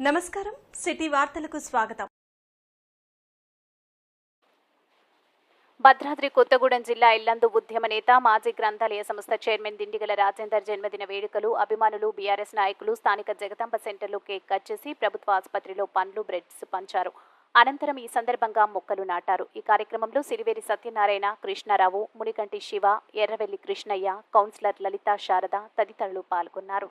నమస్కారం. సిటీ వార్తలకు స్వాగతం. భద్రాద్రి కొత్తగూడెం జిల్లా ఇల్లందు ఉద్యమ నేత మాజీ గ్రంథాలయ సంస్థ చైర్మన్ దిండిగల రాజేందర్ జన్మదిన వేడుకలు అభిమానులు బీఆర్ఎస్ నాయకులు స్థానిక జగదాంబ సెంటర్లో కేక్ కట్ చేసి ప్రభుత్వ ఆసుపత్రిలో పండ్లు బ్రెడ్స్ పంచారు. అనంతరం ఈ సందర్భంగా మొక్కలు నాటారు. ఈ కార్యక్రమంలో సిరివేరి సత్యనారాయణ కృష్ణారావు మునికంటి శివ ఎర్రవెల్లి కృష్ణయ్య కౌన్సిలర్ లలిత శారద తదితరులు పాల్గొన్నారు.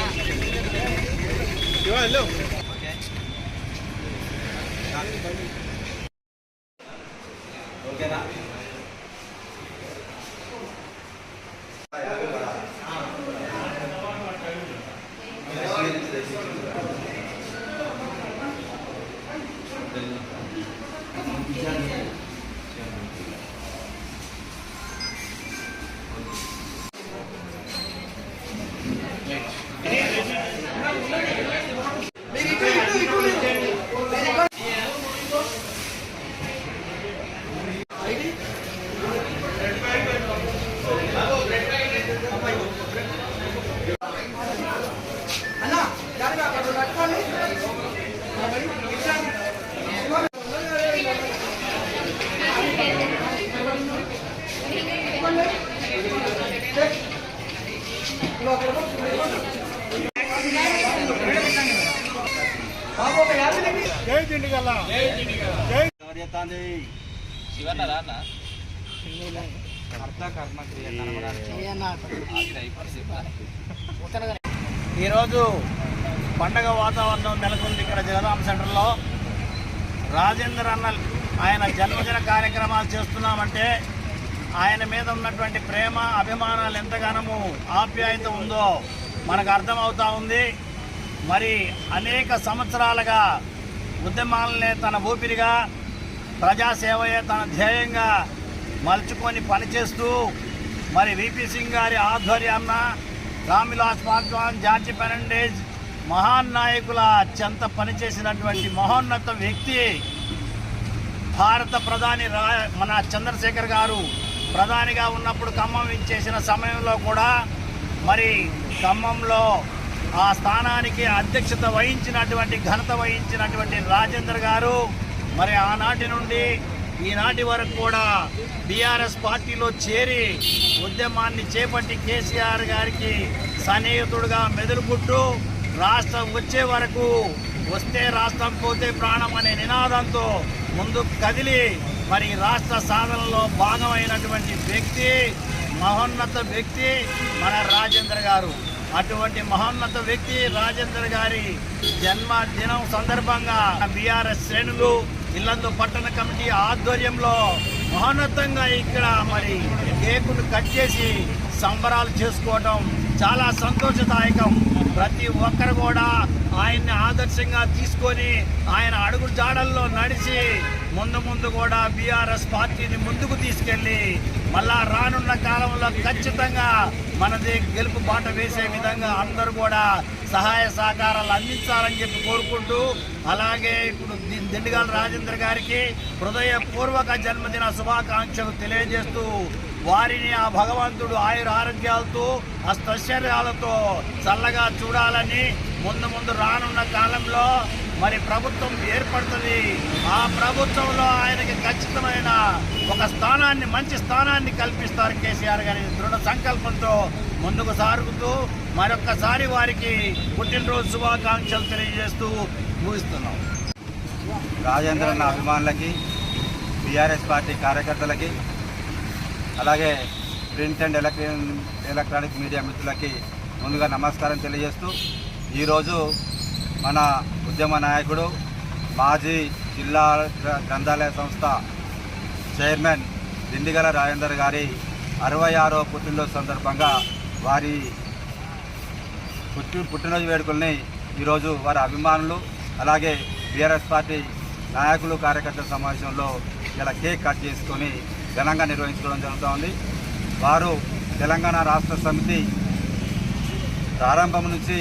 ديوان له ఈరోజు పండగ వాతావరణం నెలకొంది ఇక్కడ జగదాం సెంటర్లో. రాజేందర్ అన్న ఆయన జన్మదిన కార్యక్రమాలు చేస్తున్నామంటే ఆయన మీద ఉన్నటువంటి ప్రేమ అభిమానాలు ఎంతగానో ఆప్యాయత ఉందో మనకు అర్థమవుతా ఉంది. మరి అనేక సంవత్సరాలుగా ఉద్యమాలనే తన ఊపిరిగా ప్రజాసేవయే తన ధ్యేయంగా మలుచుకొని పనిచేస్తూ మరి విపి సింగ్ గారి ఆధ్వర్యాన్న రామిలాస్ పాస్వాన్ జార్జి ఫెర్నాండేజ్ మహాన్ నాయకుల చెంత పనిచేసినటువంటి మహోన్నత వ్యక్తి భారత ప్రధాని రా మన చంద్రశేఖర్ గారు ప్రధానిగా ఉన్నప్పుడు ఖమ్మం ఇచ్చేసిన సమయంలో కూడా మరి ఖమ్మంలో ఆ స్థానానికి అధ్యక్షత వహించినటువంటి ఘనత వహించినటువంటి రాజేందర్ గారు మరి ఆనాటి నుండి ఈనాటి వరకు కూడా బీఆర్ఎస్ పార్టీలో చేరి ఉద్యమాన్ని చేపట్టి కేసీఆర్ గారికి సన్నిహితుడుగా మెదులుపుట్టు రాష్ట్రం వచ్చే వరకు వస్తే రాష్ట్రం పోతే ప్రాణం అనే నినాదంతో ముందుకు కదిలి మరి రాష్ట్ర సాధనలో భాగమైనటువంటి వ్యక్తి మహోన్నత వ్యక్తి మన రాజేంద్ర గారు. అటువంటి మహోన్నత వ్యక్తి రాజేంద్ర గారి జన్మదినం సందర్భంగా బీఆర్ఎస్ శ్రేణులు ఇల్లందు పట్టణ కమిటీ ఆధ్వర్యంలో మహోన్నతంగా ఇక్కడ మరి కేకును కట్ చేసి సంబరాలు చేసుకోవడం చాలా సంతోషదాయకం. ప్రతి ఒక్కరు కూడా ఆయన్ని ఆదర్శంగా తీసుకొని ఆయన అడుగు జాడల్లో నడిచి ముందు ముందు కూడా బీఆర్ఎస్ పార్టీని ముందుకు తీసుకెళ్ళి మళ్ళా రానున్న కాలంలో ఖచ్చితంగా మనది గెలుపు బాట వేసే విధంగా అందరూ కూడా సహాయ సహకారాలు అందించాలని చెప్పి కోరుకుంటూ అలాగే ఇప్పుడు దిండుగల రాజేంద్ర గారికి హృదయపూర్వక జన్మదిన శుభాకాంక్షలు తెలియజేస్తూ వారిని ఆ భగవంతుడు ఆయుర ఆరోగ్యాలతో అష్టైశ్వర్యాలతో చల్లగా చూడాలని ముందు ముందు రానున్న కాలంలో మరి ప్రభుత్వం ఏర్పడుతుంది. ఆ ప్రభుత్వంలో ఆయనకి ఖచ్చితమైన ఒక స్థానాన్ని మంచి స్థానాన్ని కల్పిస్తారు కేసీఆర్ గారి దృఢ సంకల్పంతో ముందుకు సాగుతూ మరొక్కసారి వారికి పుట్టినరోజు శుభాకాంక్షలు తెలియజేస్తూ ముగిస్తున్నాం. రాజేంద్రన్న అభిమానులకి బీఆర్ఎస్ పార్టీ కార్యకర్తలకి అలాగే print and electronic electronic media మిత్రులకి ముందుగా నమస్కారం తెలియజేస్తూ ఈరోజు మన ఉద్యమ నాయకుడు మాజీ జిల్లా గ్రంథాలయ సంస్థ చైర్మన్ దిండిగల రాజేందర్ గారి అరవై ఆరో పుట్టినరోజు సందర్భంగా వారి పుట్టి పుట్టినరోజు వేడుకల్ని ఈరోజు వారి అభిమానులు అలాగే బీఆర్ఎస్ పార్టీ నాయకులు కార్యకర్తల సమావేశంలో ఇలా కేక్ కట్ చేసుకొని ఘనంగా నిర్వహించుకోవడం జరుగుతోంది వారు తెలంగాణ రాష్ట్ర సమితి ప్రారంభం నుంచి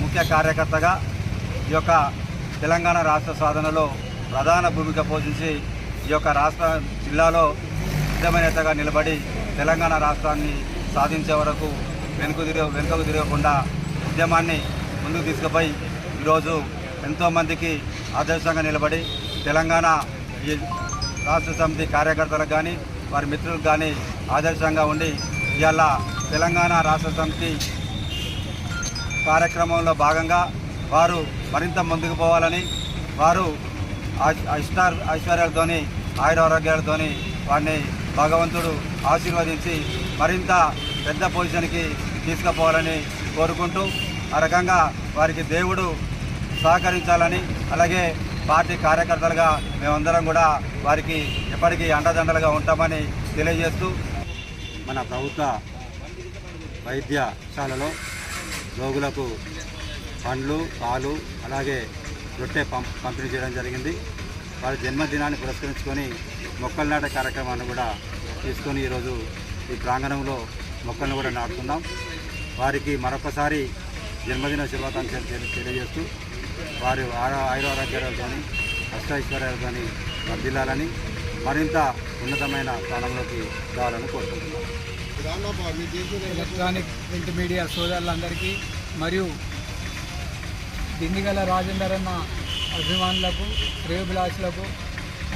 ముఖ్య కార్యకర్తగా ఈ యొక్క తెలంగాణ రాష్ట్ర సాధనలో ప్రధాన భూమిక పోషించి ఈ యొక్క రాష్ట్ర జిల్లాలో సిద్ధమైనతగా నిలబడి తెలంగాణ రాష్ట్రాన్ని సాధించే వరకు వెనుక తిరగ వెనుకకు తిరగకుండా ఉద్యమాన్ని ముందుకు తీసుకుపోయి ఈరోజు ఎంతోమందికి ఆదర్శంగా నిలబడి తెలంగాణ ఈ రాష్ట్ర సమితి కార్యకర్తలకు కానీ వారి మిత్రులకు కానీ ఆదర్శంగా ఉండి ఇవాళ తెలంగాణ రాష్ట్ర సమితి కార్యక్రమంలో భాగంగా వారు మరింత ముందుకు పోవాలని వారు ఆ- ఐశ్వర్యాలతోని ఆయురారోగ్యాలతోని వారిని భగవంతుడు ఆశీర్వదించి మరింత పెద్ద పొజిషన్కి తీసుకుపోవాలని కోరుకుంటూ ఆ రకంగా వారికి దేవుడు సహకరించాలని అలాగే పార్టీ కార్యకర్తలుగా మేమందరం కూడా వారికి ఎప్పటికీ అండదండలుగా ఉంటామని తెలియజేస్తూ మన ప్రభుత్వ వైద్యశాలలో రోగులకు పండ్లు పాలు అలాగే రొట్టె పంపిణీ చేయడం జరిగింది. వారి జన్మదినాన్ని పురస్కరించుకొని మొక్కలు నాటే కార్యక్రమాన్ని కూడా తీసుకొని ఈరోజు ఈ ప్రాంగణంలో మొక్కలను కూడా నాటుతున్నాం వారికి మరొకసారి జన్మదిన శుభాకాంక్షలు తెలియజేస్తూ వారి ఆరో- ఆయురారోగ్యాలతోని అష్టైశ్వర్యాలతోని వర్ధిల్లాలని మరింత ఉన్నతమైన స్థానంలోకి రావాలని కోరుకుంటున్నాను ఎలక్ట్రానిక్ ప్రింట్ మీడియా సోదరులందరికీ మరియు దిండిగల రాజేందర్ అన్న అభిమానులకు శ్రేయభిలాషులకు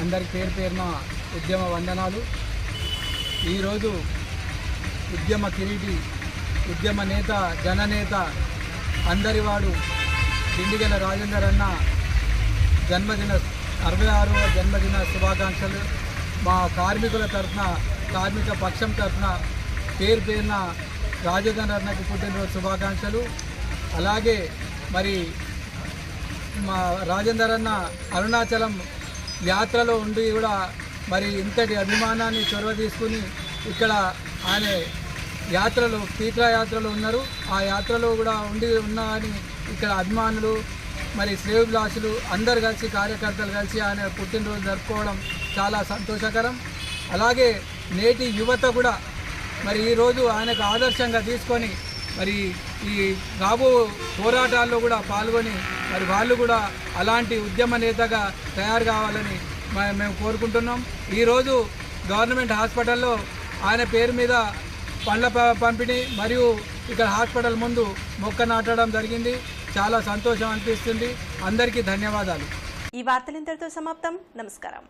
అందరి పేరు పేరున ఉద్యమ వందనాలు. ఈరోజు ఉద్యమ కిరీటి ఉద్యమ నేత జననేత అందరివాడు దిండిగల రాజేందర్ అన్న జన్మదిన అరవై ఆరవ జన్మదిన శుభాకాంక్షలు. మా కార్మికుల తరఫున కార్మిక పక్షం తరఫున పేరు పేరున రాజేందర్ అన్నకి పుట్టినరోజు శుభాకాంక్షలు. అలాగే మరి మా రాజేందర్ అన్న అరుణాచలం యాత్రలో ఉండి కూడా మరి ఇంతటి అభిమానాన్ని చొరవ తీసుకుని ఇక్కడ ఆయన యాత్రలో తీర్థయాత్రలో ఉన్నారు. ఆ యాత్రలో కూడా ఉండి ఉన్నా అని ఇక్కడ అభిమానులు మరి శ్రేయోభిలాషులు అందరు కలిసి కార్యకర్తలు కలిసి ఆయన పుట్టినరోజు జరుపుకోవడం చాలా సంతోషకరం. అలాగే నేటి యువత కూడా మరి ఈరోజు ఆయనకు ఆదర్శంగా తీసుకొని మరి ఈ రాబో పోరాటాల్లో కూడా పాల్గొని మరి వాళ్ళు కూడా అలాంటి ఉద్యమ నేతగా తయారు కావాలని మేము కోరుకుంటున్నాం. ఈరోజు గవర్నమెంట్ హాస్పిటల్లో ఆయన పేరు మీద పండ్ల పంపిణీ మరియు ఇక్కడ హాస్పిటల్ ముందు మొక్క నాటడం జరిగింది. చాలా సంతోషం అనిపిస్తుంది. అందరికీ ధన్యవాదాలు. ఈ వార్తలు ఇంతటితో సమాప్తం. నమస్కారం.